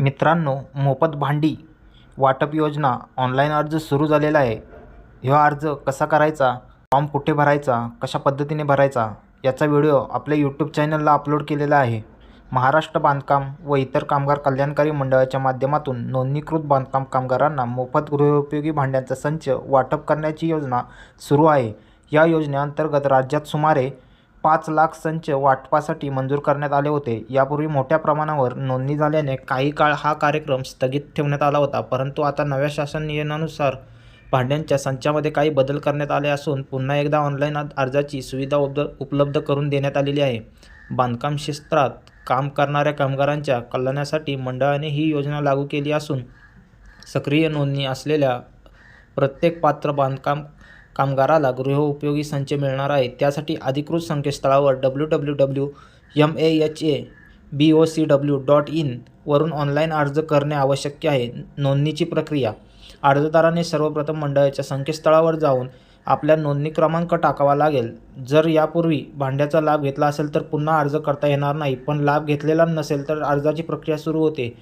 मित्रांनो मोफत भांडी वाटप योजना ऑनलाईन अर्ज सुरू झालेला आहे. ह्यो अर्ज कसा करायचा? फॉर्म कुठे भरायचा? कशा पद्धतीने भरायचा? याचा व्हिडिओ आपल्या यूट्यूब चॅनलला अपलोड केलेला आहे. महाराष्ट्र बांधकाम व इतर कामगार कल्याणकारी मंडळाच्या माध्यमातून नोंदणीकृत बांधकाम कामगारांना मोफत गृहोपयोगी भांड्यांचा संच वाटप करण्याची योजना सुरू आहे. या योजनेअंतर्गत राज्यात सुमारे पाच लाख संच वाटपासाठी मंजूर करण्यात आले होते. यापूर्वी मोठ्या प्रमाणावर नोंदणी झाल्याने काही काळ हा कार्यक्रम स्थगित ठेवण्यात आला होता. परंतु आता नव्या शासन नियमानुसार भांड्यांच्या संचामध्ये काही बदल करण्यात आले असून पुन्हा एकदा ऑनलाईन अर्जाची सुविधा उपद उपलब्ध करून देण्यात आलेली आहे. बांधकाम क्षेत्रात काम करणाऱ्या कामगारांच्या कल्याणासाठी मंडळाने ही योजना लागू केली असून सक्रिय नोंदणी असलेल्या प्रत्येक पात्र बांधकाम कामगाराला गृहोपयोगी संच मिळणार आहे त्यासाठी अधिकृत संकेतस्थळावर W W W M A H A B O C W dot in वरून ऑनलाईन अर्ज करणे आवश्यक आहे. नोंदणीची प्रक्रिया. अर्जदाराने सर्वप्रथम मंडळाच्या संकेतस्थळावर जाऊन आपल्या नोंदणी क्रमांक टाकावा लागेल. जर यापूर्वी भांड्याचा लाभ घेतला असेल तर पुन्हा अर्ज करता येणार नाही. पण लाभ घेतलेला नसेल तर अर्जाची प्रक्रिया सुरू होते.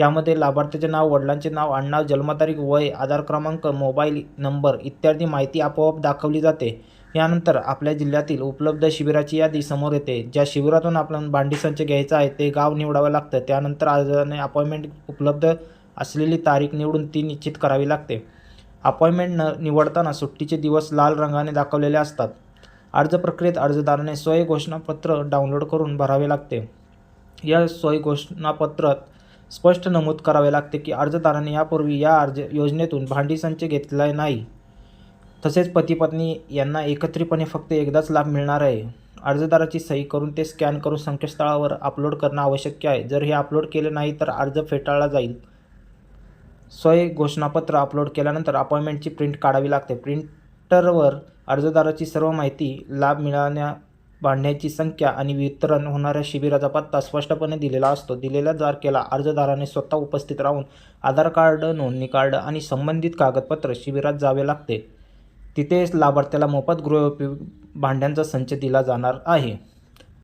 यामध्ये लाभार्थ्याचे नाव वडिलांचे नाव आडनाव जन्मतारीख वय आधार क्रमांक मोबाईल नंबर इत्यादी माहिती आपोआप दाखवली जाते. यानंतर आपल्या जिल्ह्यातील उपलब्ध शिबिराची यादी समोर येते. ज्या शिबिरातून आपण भांडी संच घ्यायचा आहे ते गाव निवडावं लागतं. त्यानंतर अर्जाने अपॉइंटमेंट उपलब्ध असलेली तारीख निवडून ती निश्चित करावी लागते. अपॉइंटमेंट न निवडताना सुट्टीचे दिवस लाल रंगाने दाखवलेले असतात. अर्ज प्रक्रियेत अर्जदाराने स्वयं घोषणापत्र डाउनलोड करून भरावे लागते. या स्वयं घोषणापत्रात स्पष्ट नमूद करावे लागते की अर्जदाराने यापूर्वी या अर्ज योजनेतून भांडी संच घेतला नाही. तसेच पती पत्नी यांना एकत्रितपणे फक्त एकदाच लाभ मिळणार आहे. अर्जदाराची सही करून ते स्कॅन करून संकेतस्थळावर अपलोड करणं आवश्यक आहे. जर हे अपलोड केले नाही तर अर्ज फेटाळला जाईल. स्वय घोषणापत्र अपलोड केल्यानंतर अपॉइंटमेंटची प्रिंट काढावी लागते. प्रिंटरवर अर्जदाराची सर्व माहिती लाभ मिळाण्या भांडण्याची संख्या आणि वितरण होणाऱ्या शिबिराचा पत्ता स्पष्टपणे दिलेला असतो. दिलेल्या तारखेला अर्जदाराने स्वतः उपस्थित राहून आधार कार्ड नोंदणी कार्ड आणि संबंधित कागदपत्र शिबिरात जावे लागते. तिथेच लाभार्थ्याला मोफत गृहोपयोगी भांड्यांचा संच दिला जाणार आहे.